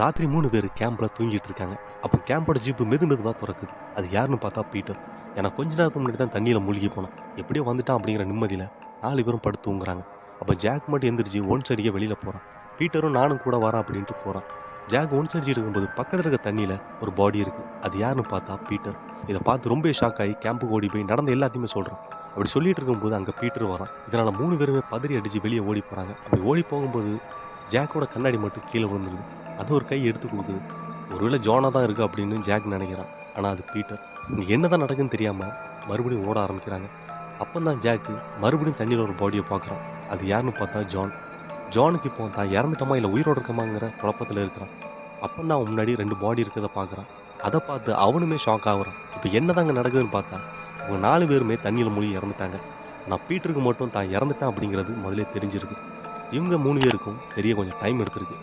ராத்திரி மூணு பேர் கேம்பில் தூங்கிட்டு இருக்காங்க. அப்போ கேம்போட ஜீப்பு மெது மெதுவாக திறக்குது. அது யாருன்னு பார்த்தா பீட்டர். ஏன்னா கொஞ்ச நேரத்துக்கு முன்னாடி தான் தண்ணியில் மூழ்கி போனோம் எப்படியோ வந்துட்டான் அப்படிங்கிற நிம்மதியில் நாலு பேரும் படுத்து தூங்குறாங்க. அப்போ ஜாக் மட்டும் எந்திரிச்சு ஒன் அடிக்க வெளியில் போகிறான் பீட்டரும் நானும் கூட வரேன் அப்படின்ட்டு போகிறான் ஜாக் ஒன் சைடு இருக்கும்போது பக்கத்தில் இருக்க தண்ணியில் ஒரு பாடி இருக்குது அது யாருன்னு பார்த்தா பீட்டர். இதை பார்த்து ரொம்ப ஷாக் ஆகி கேம்புக்கு ஓடி போய் நடந்த எல்லாத்தையுமே சொல்கிறான் அப்படி சொல்லிட்டு இருக்கும்போது அங்கே பீட்டர் வரான். இதனால் மூணு பேருமே பதறி அடித்து வெளியே ஓடி போகிறாங்க அப்படி ஓடி போகும்போது ஜாக்கோட கண்ணாடி மட்டும் கீழே விழுந்துருது. அது ஒரு கை எடுத்து கொடுக்குது. ஒருவேளை ஜோனா தான் இருக்குது அப்படின்னு ஜாக் நினைக்கிறான். ஆனால் அது பீட்டர். என்ன தான் நடக்குன்னு தெரியாமல் மறுபடியும் ஓட ஆரம்பிக்கிறாங்க. அப்போ தான் ஜாக்கு மறுபடியும் தண்ணியில் ஒரு பாடியை பார்க்குறான். அது யாருன்னு பார்த்தா ஜான். ஜானுக்கு இப்போ தான் இறந்துட்டோமா இல்லை உயிரோடு இருக்கமாங்கிற குழப்பத்தில் இருக்கிறான். அப்போ தான் அவன் முன்னாடி ரெண்டு பாடி இருக்கிறத பார்க்குறான். அதை பார்த்து அவனுமே ஷாக் ஆகுறான். இப்போ என்ன அங்கே நடக்குதுன்னு பார்த்தா இவங்க நாலு பேருமே தண்ணியில் மூழ்கி இறந்துட்டாங்க. நான் பீட்டருக்கு மட்டும் தான் இறந்துட்டான் அப்படிங்கிறது முதல்ல தெரிஞ்சிருக்கு இவங்க மூணு பேருக்கும் தெரிய கொஞ்சம் டைம் எடுத்திருக்கு.